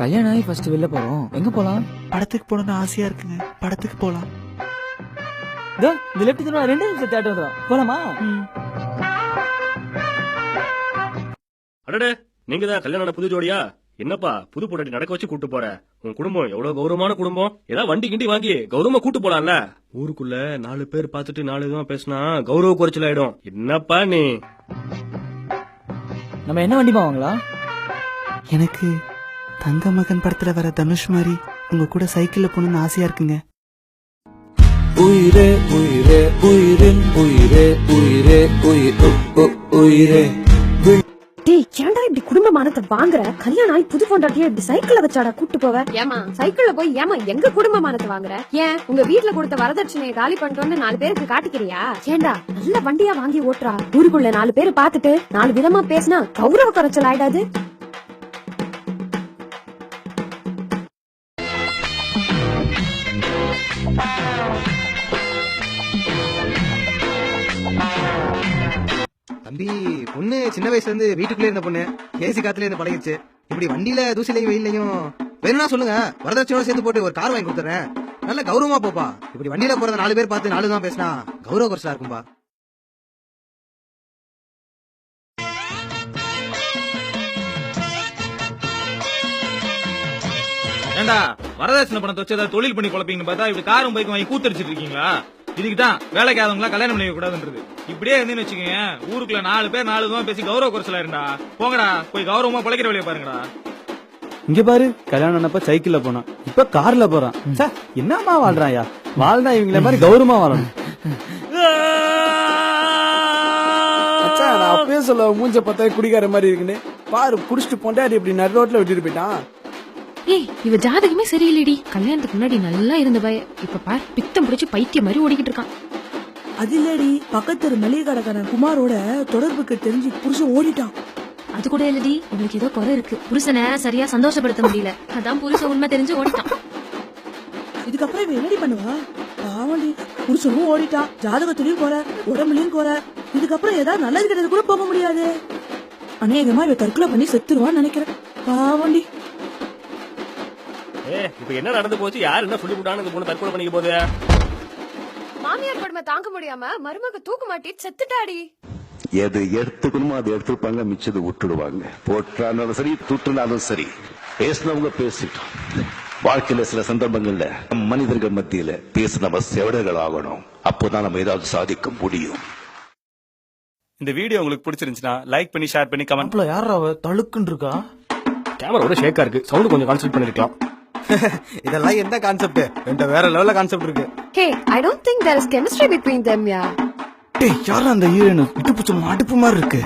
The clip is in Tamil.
கல்யாணம் ஆகி ஃபர்ஸ்ட் வெளில போறோம். எங்க போலாம்? படத்துக்கு போகணும்னு ஆசையா இருக்குங்க. படத்துக்கு போலாம். இதோ இந்த லெஃப்ட் திரும்ப ரெண்டு நிமிஷம் தேட்டர் வந்துடும் போலாமா? அடடே நீங்க தான் கல்யாணம் புது ஜோடியா? என்னப்பா புது பொண்டாட்டி நடக்க வச்சு கூட்டு போற? உன் குடும்பம் எவ்வளவு கௌரவமான குடும்பம்? ஏதாவது வண்டி கிண்டி வாங்கி கௌரவமா கூட்டு போலாம்ல? ஊருக்குள்ள நாலு பேர் பார்த்துட்டு நாலு விதமா பேசினா கௌரவ குறைச்சல் ஆயிடும். என்னப்பா நீ? நம்ம என்ன வண்டிமா வாங்கலாம் எனக்கு தங்க மகன் படத்துல வர தனுஷ் மாதிரி உங்க கூட சைக்கிள்ல போகணும்னு ஆசையா இருக்குங்க. உயிரே உயிரே உயிரின் உயிரே உயிரே உயிர் உயிரே. ஏன்டா இப்படி குடும்ப மானத்தை வாங்குற? கல்யாணம் ஆகி புது பொண்டாட்டிய இப்படி சைக்கிள்ல வச்சாடா கூட்டு போவ? ஏமா சைக்கிள்ல போய் ஏமா எங்க குடும்ப மானத்தை வாங்குற? ஏன்? உங்க வீட்ல கொடுத்த வரதட்சணையை காலி பண்ணிட்டு நாலு பேருக்கு காட்டிக்கிறியா? ஏன்டா நல்ல வண்டியா வாங்கி ஓட்டுறா. ஊருக்குள்ள நாலு பேர் பார்த்துட்டு நாலு விதமா பேசினா கௌரவ குறைச்சல் ஆயிடாது. தம்பி பொண்ணு சின்ன வயசுல இருந்து வீட்டுக்குள்ளே இருந்த பொண்ணு. ஏசி காத்துல இருந்து பழகிடுச்சு. இப்படி வண்டியில தூசிலையும் வெயிலையும் வேணும்னா சொல்லுங்க. வரதட்சணையோட சேர்த்து போட்டு ஒரு கார் வாங்கி கொடுத்துறேன். நல்ல கௌரவமா போப்பா. இப்படி வண்டியில போறத நாலு பேர் பார்த்து நாலு தான் பேசினா கௌரவ குறைச்சலா இருக்கும்பா. ஏண்டா வரதட்சணை பணத்தை வச்சு ஏதாவது தொழில் பண்ணி குழப்பீங்கன்னு பார்த்தா இப்படி காரும் பைக்கும் வாங்கி கூத்தடிச்சிட்டு இருக்கீங்களா? இதுக்கு தான் வேலைக்கு ஆதவங்களா கல்யாணம் பண்ணிக்க கூடாதுன்றது. இப்படியே இருந்துன்னு வச்சுக்கோங்க ஊருக்குள்ள நாலு பேர் நாலு விதமா பேசி கௌரவ குறைச்சலா இருந்தா போங்கடா போய் கௌரவமா பழைக்கிற வேலையை பாருங்கடா. இங்க பாரு கல்யாணம் ஆனப்ப சைக்கிள்ல போனான். இப்ப கார்ல போறான். ச்சே, என்னம்மா வாழ்றாயா வாழ்ந்தா இவங்கள மாதிரி கௌரவமா வாழணும். மச்சான், நான் அப்பயே சொல்ல மூஞ்ச பார்த்தா குடிக்கார மாதிரி இருக்குன்னு. பாரு குடிச்சிட்டு பொண்டாடி இப்படி நடு ரோட்ல விட்டுட்டு போயிட்டான். ஏய் இவ ஜாதகமே சரியில்லைடி. கல்யாணத்துக்கு முன்னாடி நல்லா இருந்த பய. இப்ப பார் பித்தம் பிடிச்சு பைத்தியம் மாதிரி ஓடிக்கிட்டு இருக்கான். அது இல்லடி பக்கத்து மளிகை கடைக்காரன் குமாரோட தொடர்புக்கு தெரிஞ்சு புருஷன் ஓடிட்டான். அது கூட இல்லடி இவளுக்கு ஏதோ குறை இருக்கு. புருஷனை சரியா சந்தோஷப்படுத்த முடியல. அதான் புருஷன் உண்மை தெரிஞ்சு ஓடிட்டான். இதுக்கப்புறம் இவன் என்னடி பண்ணுவா? பாவண்டி புருஷனும் ஓடிட்டான். ஜாதகத்திலயும் குறை உடம்புலயும் குறை. இதுக்கப்புறம் ஏதாவது நல்லது கெட்டது கூட போக முடியாது. அநேகமா இவ தற்கொலை பண்ணி செத்துருவான்னு நினைக்கிறேன். பாவண்டி இப்ப என்ன நடந்து போச்சு? யார் என்ன சொல்லி விட்டான்னு இந்த பொண்ணு தற்கொலை பண்ணிக்க போகுது? மாமியார் கொடுமை தாங்க முடியாம மருமக தூக்கு மாட்டி செத்துட்டாடி. எது எடுத்துக்கணுமோ அதை எடுத்துப்பாங்க மிச்சது விட்டுடுவாங்க. போட்டாலும் சரி துட்டுனாலும் சரி. பேசினவங்க பேசிட்டோம். வாழ்க்கையில சில சந்தர்ப்பங்கள்ல மனிதர்கள் மத்தியில பேச நம்ம செவடர்கள் ஆகணும். அப்போதான் நம்ம ஏதாவது சாதிக்க முடியும். இந்த வீடியோ உங்களுக்கு பிடிச்சிருந்துச்சுன்னா லைக் பண்ணி ஷேர் பண்ணி கமெண்ட் அப்பல யாரா தழுக்குன்னு இருக்கா? கேமரா கூட ஷேக்கா இருக்கு. சவுண்ட் கொஞ்சம் கான்சென்ட் பண்ணிருக்கலாம். இதெல்லாம் என்ன கான்செப்ட் என்கிட்ட வேற லெவல்ல கான்செப்ட் இருக்கு. Hey I don't think there is chemistry between them யா டேய் யாரா அந்த ஹீரோயின் இட்டு பிடிச்ச மாட்டுப்பு மாதிரி இருக்கு.